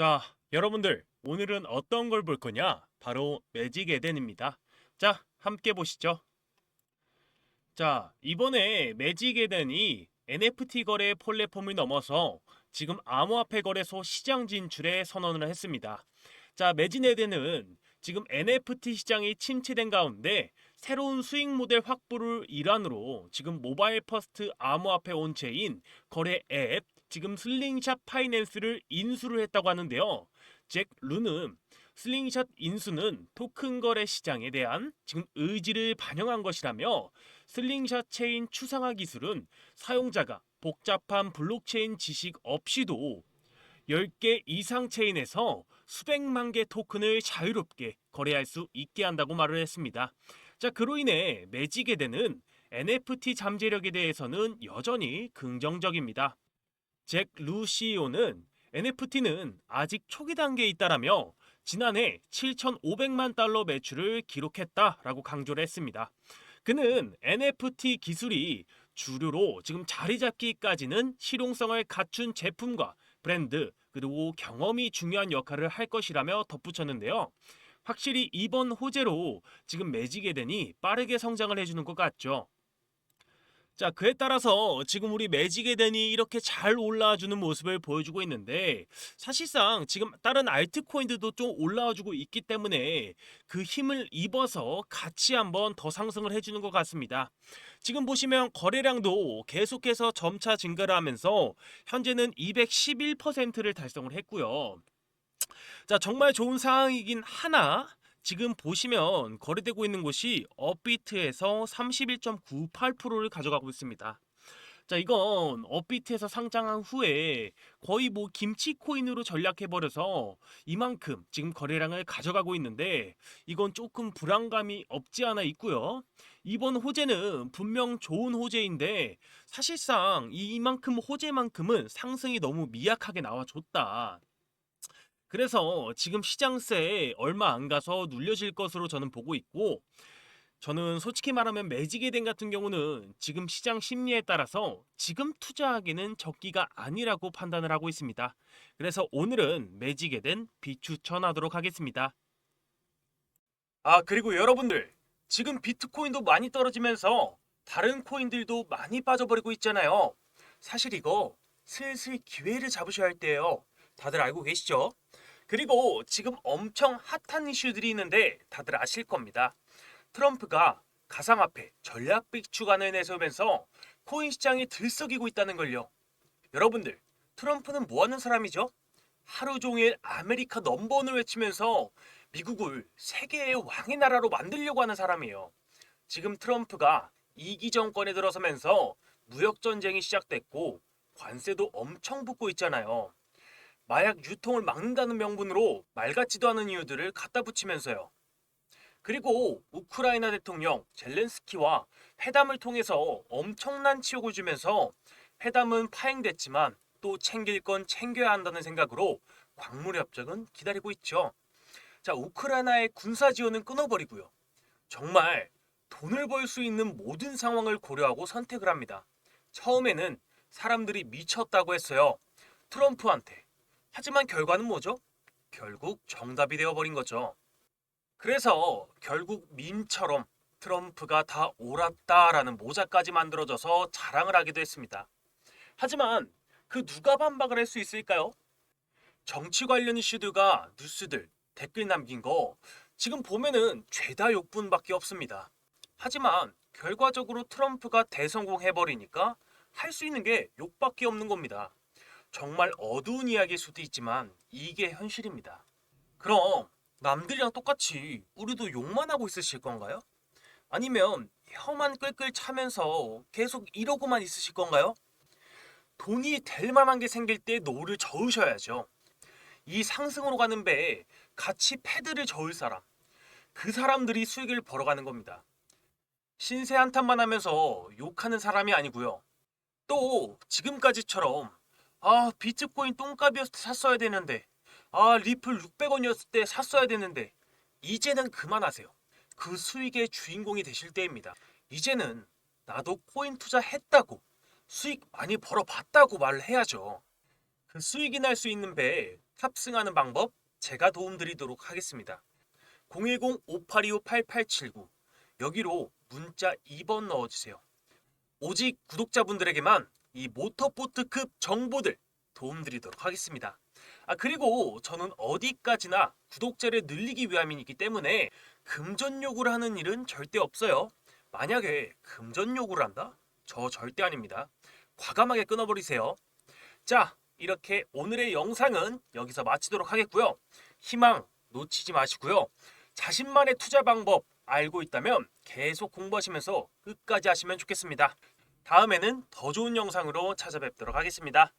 자, 여러분들, 오늘은 어떤 걸 볼 거냐? 바로 매직 에덴입니다. 자, 함께 보시죠. 자, 이번에 매직 에덴이 NFT 거래 플랫폼을 넘어서 지금 암호화폐 거래소 시장 진출에 선언을 했습니다. 자, 매직 에덴은 지금 NFT 시장이 침체된 가운데 새로운 수익 모델 확보를 일환으로 지금 모바일 퍼스트 암호화폐 온체인 거래 앱 지금 슬링샷 파이낸스를 인수를 했다고 하는데요. 잭 루는 슬링샷 인수는 토큰 거래 시장에 대한 지금 의지를 반영한 것이라며 슬링샷 체인 추상화 기술은 사용자가 복잡한 블록체인 지식 없이도 10개 이상 체인에서 수백만 개 토큰을 자유롭게 거래할 수 있게 한다고 말을 했습니다. 자, 그로 인해 매직에 되는 NFT 잠재력에 대해서는 여전히 긍정적입니다. 잭 루 CEO는 NFT는 아직 초기 단계에 있다라며 지난해 7,500만 달러 매출을 기록했다라고 강조를 했습니다. 그는 NFT 기술이 주류로 지금 자리 잡기까지는 실용성을 갖춘 제품과 브랜드 그리고 경험이 중요한 역할을 할 것이라며 덧붙였는데요. 확실히 이번 호재로 지금 매직에 되니 빠르게 성장을 해주는 것 같죠. 자, 그에 따라서 지금 우리 매직에 되니 이렇게 잘 올라와 주는 모습을 보여주고 있는데 사실상 지금 다른 알트코인들도 좀 올라와 주고 있기 때문에 그 힘을 입어서 같이 한번 더 상승을 해주는 것 같습니다. 지금 보시면 거래량도 계속해서 점차 증가를 하면서 현재는 211%를 달성을 했고요. 자, 정말 좋은 상황이긴 하나 지금 보시면 거래되고 있는 곳이 업비트에서 31.98%를 가져가고 있습니다. 자, 이건 업비트에서 상장한 후에 거의 뭐 김치 코인으로 전략해 버려서 이만큼 지금 거래량을 가져가고 있는데 이건 조금 불안감이 없지 않아 있고요. 이번 호재는 분명 좋은 호재인데 사실상 이만큼 호재만큼은 상승이 너무 미약하게 나와줬다. 그래서 지금 시장세에 얼마 안 가서 눌려질 것으로 저는 보고 있고 저는 솔직히 말하면 매직에덴 같은 경우는 지금 시장 심리에 따라서 지금 투자하기는 적기가 아니라고 판단을 하고 있습니다. 그래서 오늘은 매직에덴 비추천하도록 하겠습니다. 아 그리고 여러분들 지금 비트코인도 많이 떨어지면서 다른 코인들도 많이 빠져버리고 있잖아요. 사실 이거 슬슬 기회를 잡으셔야 할 때예요. 다들 알고 계시죠? 그리고 지금 엄청 핫한 이슈들이 있는데 다들 아실 겁니다. 트럼프가 가상화폐 전략 비축안을 내세우면서 코인 시장이 들썩이고 있다는 걸요. 여러분들, 트럼프는 뭐 하는 사람이죠? 하루 종일 아메리카 넘버원을 외치면서 미국을 세계의 왕의 나라로 만들려고 하는 사람이에요. 지금 트럼프가 이기 정권에 들어서면서 무역 전쟁이 시작됐고 관세도 엄청 붙고 있잖아요. 마약 유통을 막는다는 명분으로 말 같지도 않은 이유들을 갖다 붙이면서요. 그리고 우크라이나 대통령 젤렌스키와 회담을 통해서 엄청난 치욕을 주면서 회담은 파행됐지만 또 챙길 건 챙겨야 한다는 생각으로 광물 협정은 기다리고 있죠. 자, 우크라이나의 군사 지원은 끊어버리고요. 정말 돈을 벌 수 있는 모든 상황을 고려하고 선택을 합니다. 처음에는 사람들이 미쳤다고 했어요. 트럼프한테. 하지만 결과는 뭐죠? 결국 정답이 되어버린 거죠. 그래서 결국 밈처럼 트럼프가 다 옳았다라는 모자까지 만들어져서 자랑을 하기도 했습니다. 하지만 그 누가 반박을 할 수 있을까요? 정치 관련 이슈들과 뉴스들 댓글 남긴 거 지금 보면은 죄다 욕분밖에 없습니다. 하지만 결과적으로 트럼프가 대성공해버리니까 할 수 있는 게 욕밖에 없는 겁니다. 정말 어두운 이야기일 수도 있지만 이게 현실입니다. 그럼 남들이랑 똑같이 우리도 욕만 하고 있으실 건가요? 아니면 혀만 끌끌 차면서 계속 이러고만 있으실 건가요? 돈이 될 만한 게 생길 때 노를 저으셔야죠. 이 상승으로 가는 배에 같이 패드를 저을 사람, 그 사람들이 수익을 벌어가는 겁니다. 신세 한탄만 하면서 욕하는 사람이 아니고요. 또 지금까지처럼 아 비트코인 똥값이었을 때 샀어야 되는데 아 리플 600원이었을 때 샀어야 되는데 이제는 그만하세요. 그 수익의 주인공이 되실 때입니다. 이제는 나도 코인 투자했다고 수익 많이 벌어봤다고 말을 해야죠. 그 수익이 날 수 있는 배에 탑승하는 방법 제가 도움드리도록 하겠습니다. 010-5825-8879 여기로 문자 2번 넣어주세요. 오직 구독자분들에게만 이 모터보트급 정보들 도움드리도록 하겠습니다. 아 그리고 저는 어디까지나 구독자를 늘리기 위함이기 때문에 금전 요구를 하는 일은 절대 없어요. 만약에 금전 요구를 한다? 저 절대 아닙니다. 과감하게 끊어버리세요. 자, 이렇게 오늘의 영상은 여기서 마치도록 하겠고요. 희망 놓치지 마시고요. 자신만의 투자 방법 알고 있다면 계속 공부하시면서 끝까지 하시면 좋겠습니다. 다음에는 더 좋은 영상으로 찾아뵙도록 하겠습니다.